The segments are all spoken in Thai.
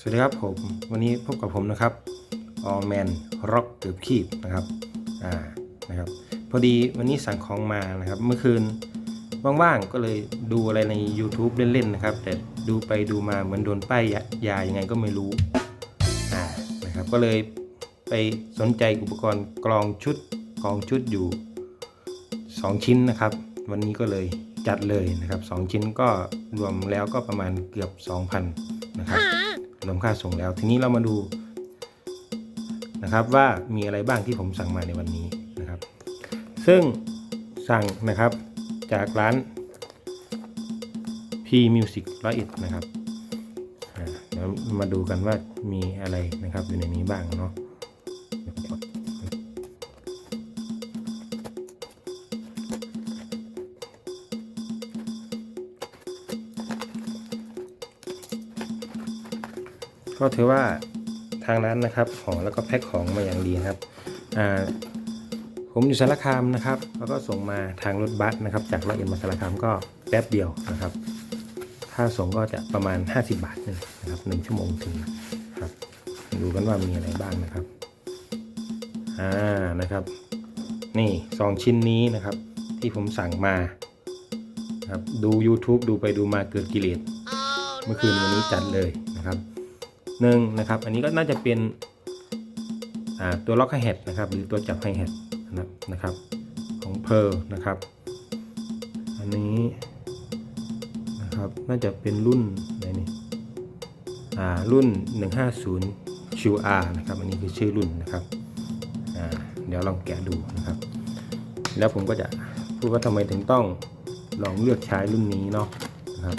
สวัสดีครับผมวันนี้พบกับผมนะครับออแมนร็อกเกือบขีบนะครับอ่านะครับพอดีวันนี้สั่งของมานะครับเมื่อคืนว่างๆก็เลยดูอะไรใน YouTube เล่นๆนะครับ แต่ดูไปดูมาเหมือนโดนป้ายยายายังไงก็ไม่รู้อ่านะครับก็เลยไปสนใจอุปกรณ์กรองชุดกรองชุดอยู่ 2 ชิ้นนะครับ วันนี้ก็เลยจัดเลยนะครับ 2 ชิ้นก็รวมแล้วก็ประมาณเกือบ 2,000นะครับ รวมค่าส่งแล้ว ทีนี้เรามาดูนะครับว่ามีอะไรบ้างที่ผมสั่งมาในวันนี้นะครับ ซึ่งสั่งนะครับจากร้าน P Music ร้อยเอ็ดนะครับเดี๋ยวมาดูกันว่ามีอะไรนะครับอยู่ในนี้บ้างเนาะ ก็ถือว่าทางร้านนะครับห่อแล้วก็แพ็คของมาอย่างดีนะครับผมอยู่สารคามนะครับ แล้วก็ส่งมาทางรถบัสนะครับ จากร้อยเอ็ดมาสารคามก็แป๊บเดียวนะครับค่าส่งก็จะประมาณ 50 บาทนึงนะครับหนึ่งชั่วโมงถึงครับ ดูกันว่ามีอะไรบ้างนะครับอ่านะครับ นี่สองชิ้นนี้นะครับ ที่ผมสั่งมาครับดู YouTube ดูไปดูมาเกิดกิเลส เมื่อคืนวันนี้จัดเลยนะครับ หนึ่งนะครับ อันนี้ก็น่าจะเป็นตัวล็อกไฮแฮทนะครับหรือตัวจับไฮแฮทนะครับของเพร์นะครับ อันนี้นะครับน่าจะเป็นรุ่นไหนนี่อ่ารุ่น 150 QR นะครับ อันนี้คือชื่อรุ่นนะครับอ่าเดี๋ยวลองแกะดูนะครับ แล้วผมก็จะพูดว่าทำไมถึงต้องลองเลือกใช้รุ่นนี้เนาะนะครับ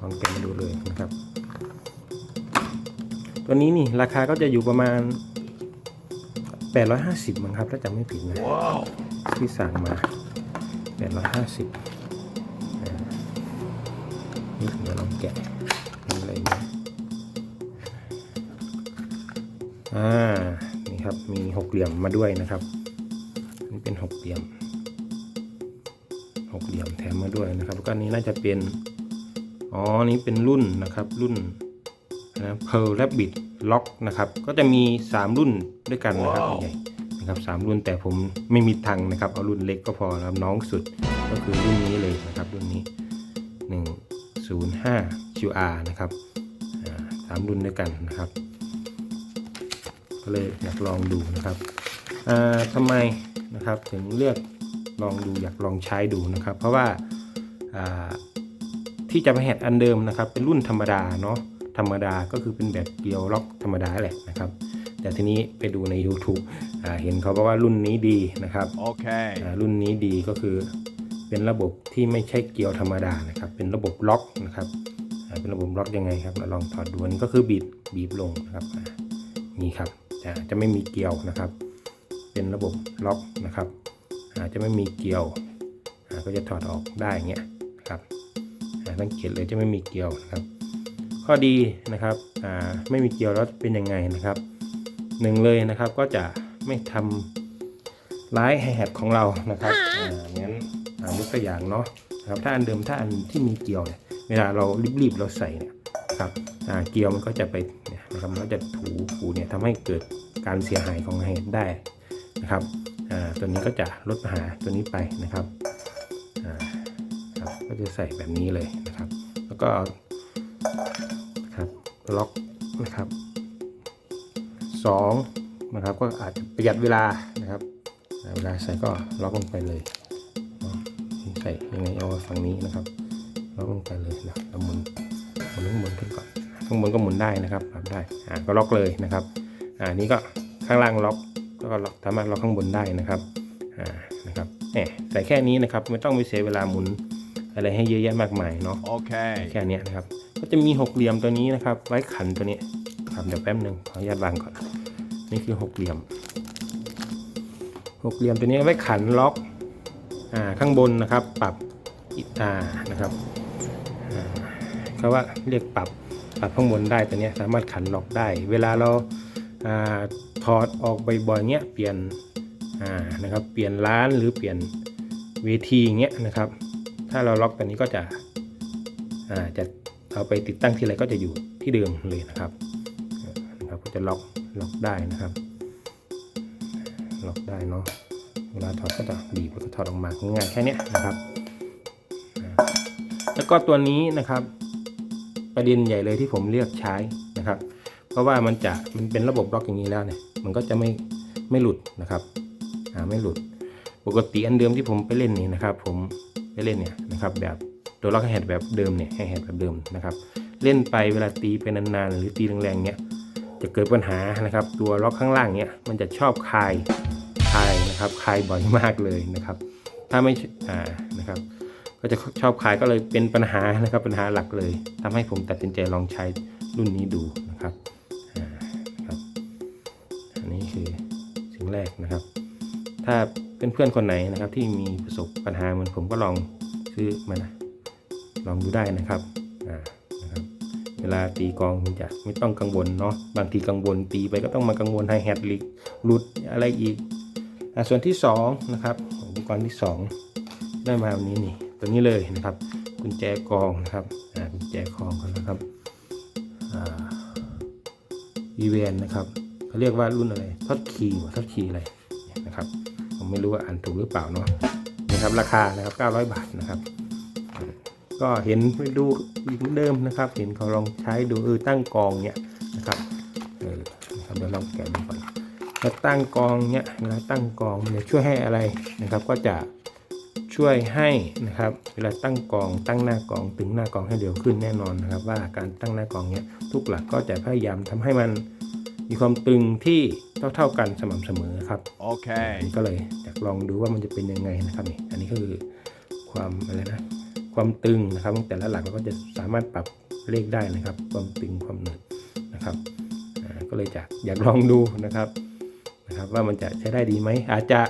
ลองแกะมาดูเลยนะครับ ตัวนี้นี่ราคาก็จะอยู่ประมาณ 850มั้งครับถ้าจำไม่ผิดนะที่สั่งมา 850อ่านี่เดี๋ยวลองแกะมีอะไรไหมอ่านี่ครับมีหกเหลี่ยมมาด้วยนะครับนี่เป็นหกเหลี่ยมหกเหลี่ยมแถมมาด้วยนะครับแล้วก็อันนี้น่าจะเป็นอ๋อนี่เป็นรุ่นนะครับรุ่นนะ Pearl Rabbit Lock นะครับ ก็จะมี 3 รุ่นด้วยกันนะครับใหญ่ๆนะครับสามรุ่นแต่ผมไม่มีทังค์นะครับ เอารุ่นเล็กก็พอแล้วน้องสุดก็คือรุ่นนี้เลยนะครับรุ่นนี้ 105 QR นะครับอ่าสามรุ่นด้วยกันนะครับ ก็เลยอยากลองดูนะครับอ่าทำไมนะครับถึงเลือกลองดูอยากลองใช้ดูนะครับ เพราะว่าอ่าที่จะมาแฮดอันเดิมนะครับ เป็นรุ่นธรรมดาเนาะ ธรรมดาก็คือเป็นแบบเกลียวล็อกธรรมดาแหละนะครับ แต่ทีนี้ไปดูใน YouTube อ่าเห็นเขาบอกว่ารุ่นนี้ดีนะครับ Okay. อ่ารุ่นนี้ดีก็คือเป็นระบบที่ไม่ใช่เกลียวธรรมดานะครับ เป็นระบบล็อกนะครับอ่าเป็นระบบล็อกยังไงครับเราลองถอดดูอันนี้ก็คือบีบบีบลงนะครับอ่านี่ครับอ่าจะไม่มีเกลียวนะครับ เป็นระบบล็อกนะครับอ่าจะไม่มีเกลียวอ่าก็จะถอดออกได้อย่างเงี้ยนะครับอ่าสังเกตเลยจะไม่มีเกลียวนะครับ ข้อดีนะครับอ่าไม่มีเกลียวแล้วเป็นยังไงนะครับหนึ่งเลยนะครับก็จะไม่ทำร้ายแฮทของเรานะครับอ่างั้นอ่ายกตัวอย่างเนาะครับถ้าอันเดิมถ้าอันที่มีเกลียวเนี่ยเวลาเรารีบๆเราใส่เนี่ยครับอ่าเกลียวมันก็จะไปนะครับมันก็จะถูถูเนี่ยทำให้เกิดการเสียหายของแฮทได้นะครับอ่าตัวนี้ก็จะลดปัญหาตัวนี้ไปนะครับอ่าครับก็จะใส่แบบนี้เลยนะครับ แล้วก็ ครับล็อกนะครับสองนะครับก็อาจจะประหยัดเวลานะครับเวลาใส่ก็ล็อกลงไปเลยใส่ยังไงเอาฝั่งนี้นะครับล็อกลงไปเลยนะเราหมุนหมุนข้างบนขึ้นก่อนข้างบนก็หมุนได้นะครับรับได้อ่าก็ล็อกเลยนะครับอ่านี่ก็ข้างล่างล็อกแล้วก็ล็อกสามารถล็อกข้างบนได้นะครับอ่านะครับแหมใส่แค่นี้นะครับไม่ต้องไปเสียเวลาหมุน อะไรให้เยอะแยะมากมายเนาะ Okay. แค่เนี้ยนะครับ ก็จะมีหกเหลี่ยมตัวนี้นะครับ ไว้ขันตัวนี้ครับเดี๋ยวแป๊บหนึ่งขออนุญาตวางก่อน นี่คือหกเหลี่ยมหกเหลี่ยมตัวนี้ไว้ขันล็อกอ่าข้างบนนะครับปรับอิตานะครับอ่าเขาว่าเรียกปรับปรับข้างบนได้ตัวเนี้ยสามารถขันล็อกได้ เวลาเราอ่าถอดออกบ่อยๆเงี้ยเปลี่ยนอ่านะครับเปลี่ยนร้านหรือเปลี่ยนเวทีเงี้ยนะครับ ถ้าเราล็อกตัวนี้ก็จะจะเอาไปติดตั้งที่ไรก็จะอยู่ที่เดิมเลยนะครับนะครับก็จะล็อกล็อกได้นะครับล็อกได้เนาะเวลาถอดก็จะบีบแล้วก็ถอดออกมาง่ายแค่นี้นะครับ แล้วก็ตัวนี้นะครับ ประเด็นใหญ่เลยที่ผมเลือกใช้นะครับ เพราะว่ามันจะมันเป็นระบบล็อกอย่างนี้แล้วเนี่ยมันก็จะไม่ไม่หลุดนะครับอ่าไม่หลุด ปกติอันเดิมที่ผมไปเล่นนี่นะครับ ผม ไปเล่นเนี่ยนะครับแบบตัวล็อกแฮดแบบเดิมเนี่ยแฮดแบบเดิมนะครับเล่นไปเวลาตีไปนานๆ หรือตีแรงๆเนี่ยจะเกิดปัญหานะครับ ตัวล็อกข้างล่างเนี่ยมันจะชอบคายคายนะครับคายบ่อยมากเลยนะครับ ถ้าไม่อ่านะครับ ก็จะชอบคายก็เลยเป็นปัญหานะครับปัญหาหลักเลยทำให้ผมตัดสินใจลองใช้รุ่นนี้ดูนะครับอ่านะครับ อันนี้คือสิ่งแรกนะครับ ถ้า เป็นเพื่อนคนไหนนะครับ ที่มีประสบปัญหาเหมือนผมก็ลองซื้อมานะลองดูได้นะครับอ่านะครับเวลาตีกองมันจะไม่ต้องกังวลเนาะบางทีกังวลตีไปก็ต้องมากังวลไฮแฮทลิกหลุดอะไรอีกอ่าส่วนที่สองนะครับอุปกรณ์ที่สองได้มาวันนี้นี่ตัวนี้เลยนะครับกุญแจกองนะครับอ่ากุญแจกองนนะครับอ่าอีเวนนะครับเขาเรียกว่ารุ่นอะไรทอดคีย์ทอดคีย์อะไรนะครับ ผมไม่รู้ว่าอ่านถูกหรือเปล่าเนาะนะครับราคานะครับ 900 บาทนะครับ ก็เห็นไปดูอีกเหมือนเดิมนะครับ เห็นเขาลองใช้ดูเออตั้งกองเนี่ยนะครับเออนะครับเดี๋ยวลองแกะดูก่อนแล้วตั้งกองเนี่ยเวลาตั้งกองเนี่ยช่วยให้อะไรนะครับ ก็จะช่วยให้นะครับ เวลาตั้งกองตั้งหน้ากองตึงหน้ากองให้เร็วขึ้นแน่นอนนะครับ ว่าการตั้งหน้ากองเนี่ยทุกหลักก็จะพยายามทำให้มัน มีความตึงที่เท่าๆกันสม่ำเสมอครับ Okay. ก็เลยอยากลองดูว่ามันจะเป็นยังไงนะครับนี่อันนี้ก็คือความอะไรนะความตึงนะครับของแต่ละหลักเราก็จะสามารถปรับเลขได้นะครับ ความตึงความหนืดนะครับอ่าก็เลยจะอยากลองดูนะครับนะครับ ว่ามันจะใช้ได้ดีไหมอาจจะ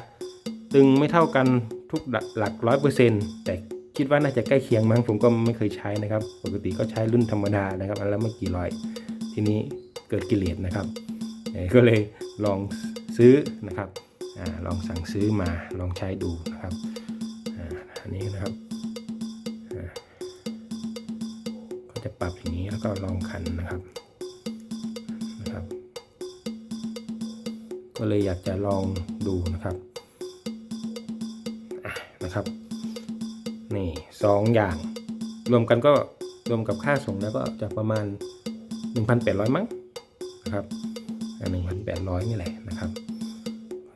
ตึงไม่เท่ากันทุกหลักร้อยเปอร์เซ็นต์แต่คิดว่าน่าจะใกล้เคียงมั้งผมก็ไม่เคยใช้นะครับ ปกติก็ใช้รุ่นธรรมดานะครับอันละไม่กี่ร้อย ทีนี้เกิดกิเลสนะครับเอ่อ ก็เลยลองซื้อนะครับอลองสั่งซื้อมาลองใช้ดูนะครับอันนี้นะครับก็จะปรับอย่างนี้แล้วก็ลองคันนะครับนะครับ ก็เลยอยากจะลองดูนะครับนะครับนี่สองอย่าง รวมกันก็รวมกับค่าส่งแล้วก็จะประมาณ 1,800 มั้งนะครับ หนึ่งพันแปดร้อยนี่แหละนะครับ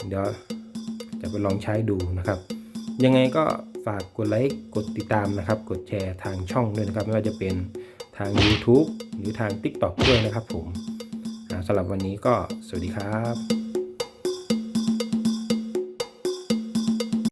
เดี๋ยวจะไปลองใช้ดูนะครับ ยังไงก็ฝากกดไลค์กดติดตามนะครับ กดแชร์ทางช่องด้วยนะครับ ไม่ว่าจะเป็นทาง YouTube หรือทาง TikTok ด้วยนะครับผมสำหรับวันนี้ก็สวัสดีครับ